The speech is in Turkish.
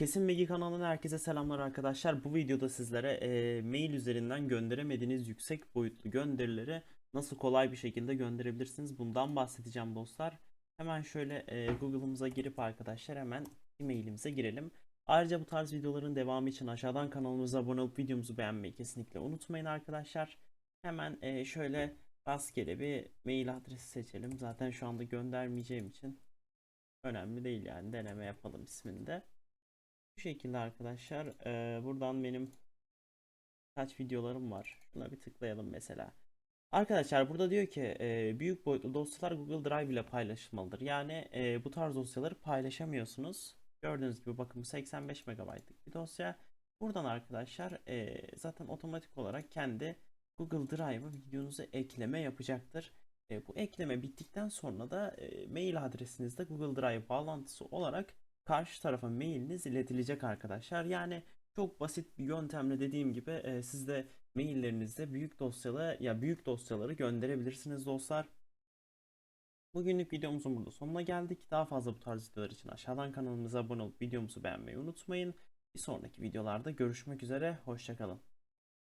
Kesin Bilgi kanalından herkese selamlar arkadaşlar. Bu videoda sizlere e, mail üzerinden gönderemediğiniz yüksek boyutlu gönderileri nasıl kolay bir şekilde gönderebilirsiniz. Bundan bahsedeceğim dostlar. Hemen şöyle e, Google'ımıza girip arkadaşlar hemen e-mailimize girelim. Ayrıca bu tarz videoların devamı için aşağıdan kanalımıza abone olup videomuzu beğenmeyi kesinlikle unutmayın arkadaşlar. Hemen e, şöyle rastgele bir mail adresi seçelim. Zaten şu anda göndermeyeceğim için önemli değil yani deneme yapalım isminde. Şekilde arkadaşlar eee, buradan benim kaç videolarım var. Şuna bir tıklayalım mesela. Arkadaşlar burada diyor ki eee, büyük boyutlu dosyalar Google Drive ile paylaşılmalıdır. Yani eee, bu tarz dosyaları paylaşamıyorsunuz. Gördüğünüz gibi bakın bu 85 MB'lık bir dosya. Buradan arkadaşlar eee, zaten otomatik olarak kendi Google Drive'a videonuzu ekleme yapacaktır. E, bu ekleme bittikten sonra da e, mail adresinizde Google Drive bağlantısı olarak karşı tarafa mailiniz iletilecek arkadaşlar. Yani çok basit bir yöntemle dediğim gibi e, siz de maillerinizde büyük dosyalı ya büyük dosyaları gönderebilirsiniz dostlar. Bugünlük videomuzun burada sonuna geldik. Daha fazla bu tarz videolar için aşağıdan kanalımıza abone olup videomuzu beğenmeyi unutmayın. Bir sonraki videolarda görüşmek üzere. Hoşçakalın.